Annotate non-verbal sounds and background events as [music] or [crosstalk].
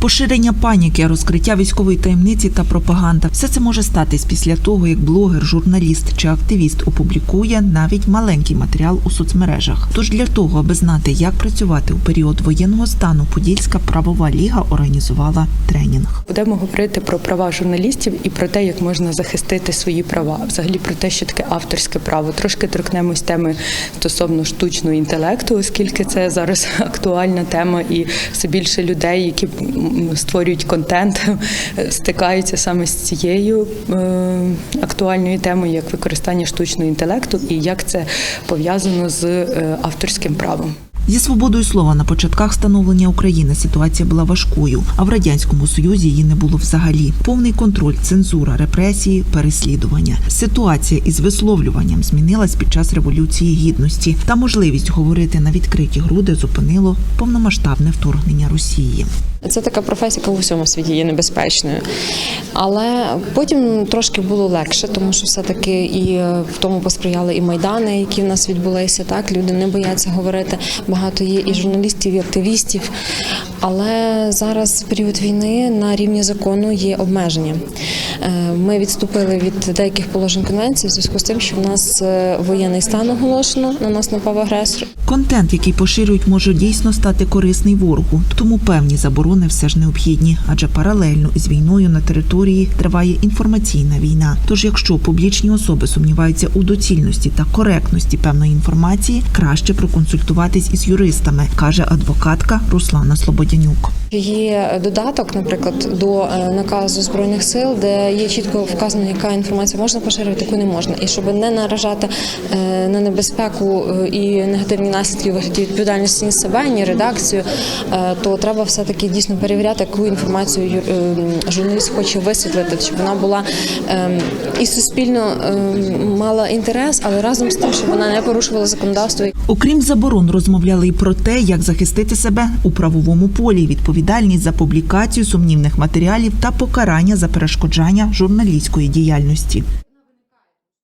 Поширення паніки, розкриття військової таємниці та пропаганда все це може статись після того, як блогер, журналіст чи активіст опублікує навіть маленький матеріал у соцмережах. Тож для того, аби знати, як працювати у період воєнного стану, Подільська правова ліга організувала тренінг. Будемо говорити про права журналістів і про те, як можна захистити свої права, взагалі про те, що таке авторське право. Трошки торкнемось теми стосовно штучного інтелекту, оскільки це зараз [laughs] актуальна тема, і все більше людей, які створюють контент, [laughs] стикаються саме з цією е, актуальною темою, як використання штучного інтелекту і як це пов'язано з е, авторським правом. Зі свободою слова на початках становлення України ситуація була важкою, а в радянському союзі її не було взагалі. Повний контроль, цензура, репресії, переслідування. Ситуація із висловлюванням змінилась під час революції гідності, та можливість говорити на відкриті груди зупинило повномасштабне вторгнення Росії. Це така професія, яка в усьому світі є небезпечною. Але потім трошки було легше, тому що все-таки і е, в тому посприяли і майдани, які в нас відбулися. Так люди не бояться говорити. Багато є і журналістів, і активістів. Але зараз в період війни на рівні закону є обмеження. Е, Ми відступили від деяких положень конвенції в зв'язку з тим, що в нас е, воєнний стан оголошено, на нас напав агресор. Контент, який поширюють, може дійсно стати корисний ворогу, тому певні заборони все ж необхідні, адже паралельно із війною на території триває інформаційна війна. Тож, якщо публічні особи сумніваються у доцільності та коректності певної інформації, краще проконсультуватись із юристами, каже адвокатка Руслана Слободянюк. Є додаток, наприклад, до е, наказу збройних сил, де є чітко вказано, яка інформація можна поширювати, яку не можна, і щоб не наражати е, на небезпеку е, і негативні наслідки вигляді відповідальності ні себе, ні редакцію, то треба все таки дійсно перевіряти, яку інформацію журналіст хоче висвітлити, щоб вона була е, і суспільно е, мала інтерес, але разом з тим, щоб вона не порушувала законодавство. Окрім заборон, розмовляли і про те, як захистити себе у правовому полі, відповідальність за публікацію сумнівних матеріалів та покарання за перешкоджання журналістської діяльності.